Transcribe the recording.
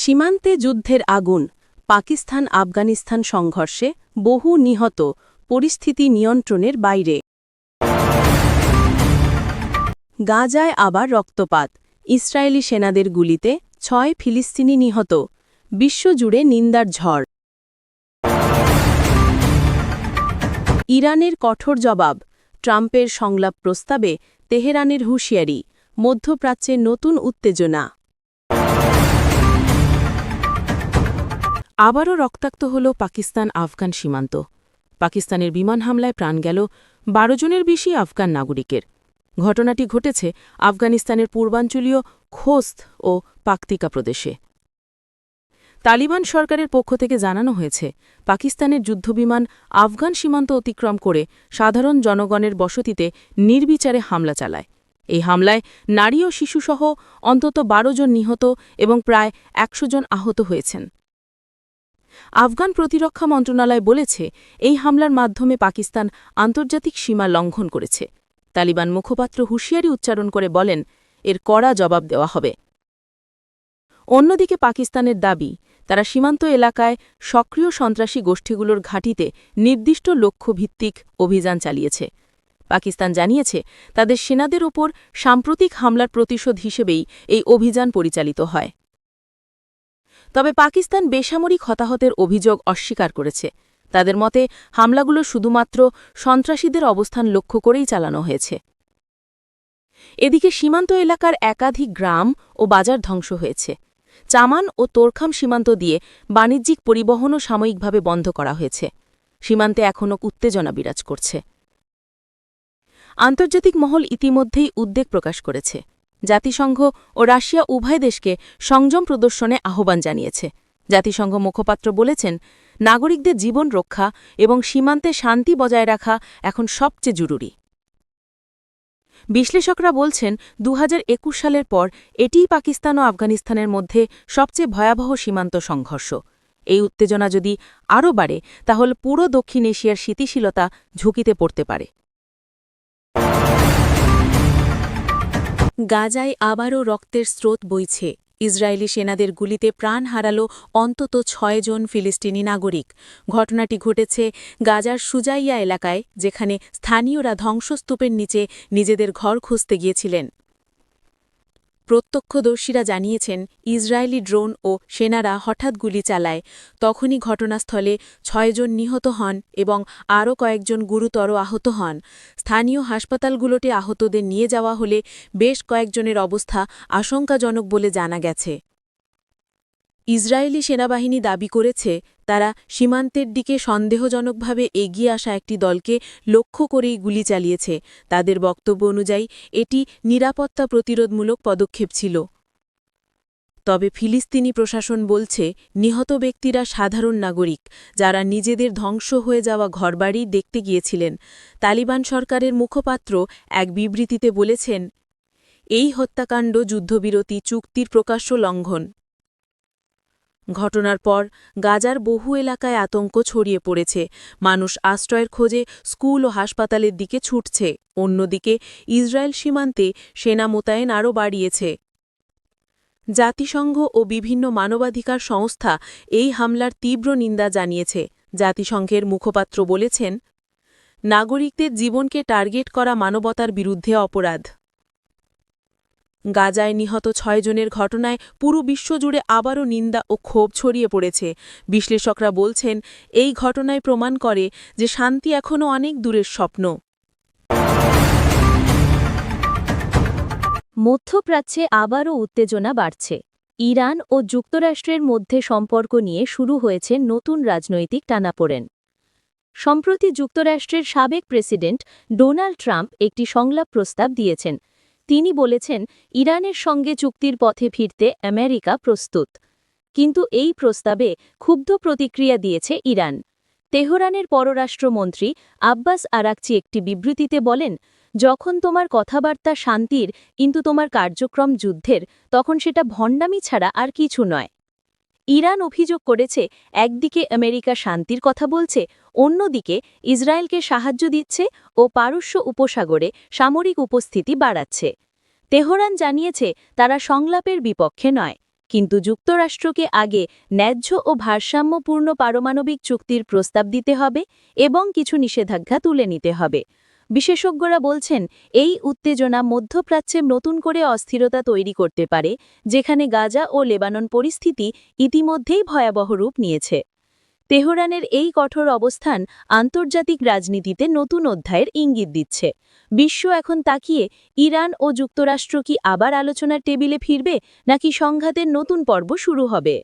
সীমান্তে যুদ্ধের আগুন, পাকিস্তান আফগানিস্তান সংঘর্ষে বহু নিহত, পরিস্থিতি নিয়ন্ত্রণের বাইরে। গাজায় আবার রক্তপাত, ইসরায়েলি সেনাদের গুলিতে ছয় ফিলিস্তিনি নিহত, বিশ্বজুড়ে নিন্দার ঝড়। ইরানের কঠোর জবাব, ট্রাম্পের সংলাপ প্রস্তাবে তেহরানের হুঁশিয়ারি, মধ্যপ্রাচ্যে নতুন উত্তেজনা। আবারও রক্তাক্ত হল পাকিস্তান আফগান সীমান্ত। পাকিস্তানের বিমান হামলায় প্রাণ গেল বারো জনের বেশি আফগান নাগরিকের। ঘটনাটি ঘটেছে আফগানিস্তানের পূর্বাঞ্চলীয় খোস্ত ও পাকতিকা প্রদেশে। তালিবান সরকারের পক্ষ থেকে জানানো হয়েছে, পাকিস্তানের যুদ্ধবিমান আফগান সীমান্ত অতিক্রম করে সাধারণ জনগণের বসতিতে নির্বিচারে হামলা চালায়। এই হামলায় নারী ও শিশুসহ অন্তত বারো জন নিহত এবং প্রায় একশো জন আহত হয়েছেন। আফগান প্রতিরক্ষা মন্ত্রণালয় বলেছে, এই হামলার মাধ্যমে পাকিস্তান আন্তর্জাতিক সীমা লঙ্ঘন করেছে। তালিবান মুখপাত্র হুঁশিয়ারি উচ্চারণ করে বলেন, এর কড়া জবাব দেওয়া হবে। অন্যদিকে পাকিস্তানের দাবি, তারা সীমান্ত এলাকায় সক্রিয় সন্ত্রাসী গোষ্ঠীগুলোর ঘাঁটিতে নির্দিষ্ট লক্ষ্যভিত্তিক অভিযান চালিয়েছে। পাকিস্তান জানিয়েছে, তাদের সেনাদের ওপর সাম্প্রতিক হামলার প্রতিশোধ হিসেবেই এই অভিযান পরিচালিত হয়। তবে পাকিস্তান বেসামরিক হতাহতের অভিযোগ অস্বীকার করেছে। তাদের মতে, হামলাগুলো শুধুমাত্র সন্ত্রাসীদের অবস্থান লক্ষ্য করেই চালানো হয়েছে। এদিকে সীমান্ত এলাকার একাধিক গ্রাম ও বাজার ধ্বংস হয়েছে। চামান ও তোরখাম সীমান্ত দিয়ে বাণিজ্যিক পরিবহনও সাময়িকভাবে বন্ধ করা হয়েছে। সীমান্তে এখনও উত্তেজনা বিরাজ করছে। আন্তর্জাতিক মহল ইতিমধ্যেই উদ্বেগ প্রকাশ করেছে। জাতিসংঘ ও রাশিয়া উভয় দেশকে সংযম প্রদর্শনে আহ্বান জানিয়েছে। জাতিসংঘ মুখপাত্র বলেছেন, নাগরিকদের জীবন রক্ষা এবং সীমান্তে শান্তি বজায় রাখা এখন সবচেয়ে জরুরি। বিশ্লেষকরা বলছেন দু হাজার একুশ সালের পর এটিই পাকিস্তান ও আফগানিস্তানের মধ্যে সবচেয়ে ভয়াবহ সীমান্ত সংঘর্ষ। এই উত্তেজনা যদি আরও বাড়ে, তাহলে পুরো দক্ষিণ এশিয়ার স্থিতিশীলতা ঝুঁকিতে পড়তে পারে। গাজায় আবারও রক্তের স্রোত বইছে। ইসরায়েলি সেনাদের গুলিতে প্রাণ হারাল অন্তত ছয়জন ফিলিস্তিনি নাগরিক। ঘটনাটি ঘটেছে গাজার সুজাইয়া এলাকায়, যেখানে স্থানীয়রা ধ্বংসস্তূপের নিচে নিজেদের ঘর খুঁজতে গিয়েছিলেন। প্রত্যক্ষদর্শীরা জানিয়েছেন, ইসরায়েলি ড্রোন ও সেনারা হঠাৎ গুলি চালায়। তখনই ঘটনাস্থলে ছয়জন নিহত হন এবং আরও কয়েকজন গুরুতর আহত হন। স্থানীয় হাসপাতালগুলোতে আহতদের নিয়ে যাওয়া হলে বেশ কয়েকজনের অবস্থা আশঙ্কাজনক বলে জানা গেছে। ইসরায়েলি সেনাবাহিনী দাবি করেছে তারা সীমান্তের দিকে সন্দেহজনকভাবে এগিয়ে আসা একটি দলকে লক্ষ্য করেই গুলি চালিয়েছে। তাদের বক্তব্য অনুযায়ী, এটি নিরাপত্তা প্রতিরোধমূলক পদক্ষেপ ছিল। তবে ফিলিস্তিনি প্রশাসন বলছে, নিহত ব্যক্তিরা সাধারণ নাগরিক, যারা নিজেদের ধ্বংস হয়ে যাওয়া ঘরবাড়ি দেখতে গিয়েছিলেন। তালিবান সরকারের মুখপাত্র এক বিবৃতিতে বলেছেন, এই হত্যাকাণ্ড যুদ্ধবিরতি চুক্তির প্রকাশ্য লঙ্ঘন। ঘটনার পর গাজার বহু এলাকায় আতঙ্ক ছড়িয়ে পড়েছে। মানুষ আশ্রয়ের খোঁজে স্কুল ও হাসপাতালের দিকে ছুটছে। অন্যদিকে ইসরায়েল সীমান্তে সেনা মোতায়েন আরও বাড়িয়েছে। জাতিসংঘ ও বিভিন্ন মানবাধিকার সংস্থা এই হামলার তীব্র নিন্দা জানিয়েছে। জাতিসংঘের মুখপাত্র বলেছেন, নাগরিকদের জীবনকে টার্গেট করা মানবতার বিরুদ্ধে অপরাধ। গাজায় নিহত ছয়জনের ঘটনায় পুরো বিশ্বজুড়ে আবারও নিন্দা ও ক্ষোভ ছড়িয়ে পড়েছে। বিশ্লেষকরা বলছেন, এই ঘটনায় প্রমাণ করে যে শান্তি এখনও অনেক দূরের স্বপ্ন। মধ্যপ্রাচ্যে আবারও উত্তেজনা বাড়ছে। ইরান ও যুক্তরাষ্ট্রের মধ্যে সম্পর্ক নিয়ে শুরু হয়েছে নতুন রাজনৈতিক টানাপোড়েন। সম্প্রতি যুক্তরাষ্ট্রের সাবেক প্রেসিডেন্ট ডোনাল্ড ট্রাম্প একটি সংলাপ প্রস্তাব দিয়েছেন তিনি বলেছেন, ইরানের সঙ্গে চুক্তির পথে ফিরতে আমেরিকা প্রস্তুত। কিন্তু এই প্রস্তাবে ক্ষুব্ধ প্রতিক্রিয়া দিয়েছে ইরান। তেহরানের পররাষ্ট্রমন্ত্রী আব্বাস আরাকচি একটি বিবৃতিতে বলেন, যখন তোমার কথাবার্তা শান্তির, কিন্তু তোমার কার্যক্রম যুদ্ধের, তখন সেটা ভণ্ডামি ছাড়া আর কিছু নয়। ইরান অভিযোগ করেছে, একদিকে আমেরিকা শান্তির কথা বলছে, অন্যদিকে ইসরায়েলকে সাহায্য দিচ্ছে ও পারস্য উপসাগরে সামরিক উপস্থিতি বাড়াচ্ছে। তেহরান জানিয়েছে, তারা সংলাপের বিপক্ষে নয়, কিন্তু যুক্তরাষ্ট্রকে আগে ন্যায্য ও ভারসাম্যপূর্ণ পারমাণবিক চুক্তির প্রস্তাব দিতে হবে এবং কিছু নিষেধাজ্ঞা তুলে নিতে হবে। বিশেষজ্ঞরা বলছেন, এই উত্তেজনা মধ্যপ্রাচ্যে নতুন করে অস্থিরতা তৈরি করতে পারে, যেখানে গাজা ও লেবানন পরিস্থিতি ইতিমধ্যেই ভয়াবহ রূপ নিয়েছে। তেহরানের এই কঠোর অবস্থান আন্তর্জাতিক রাজনীতিতে নতুন অধ্যায়ের ইঙ্গিত দিচ্ছে। বিশ্ব এখন তাকিয়ে, ইরান ও যুক্তরাষ্ট্র কি আবার আলোচনার টেবিলে ফিরবে, নাকি সংঘাতের নতুন পর্ব শুরু হবে?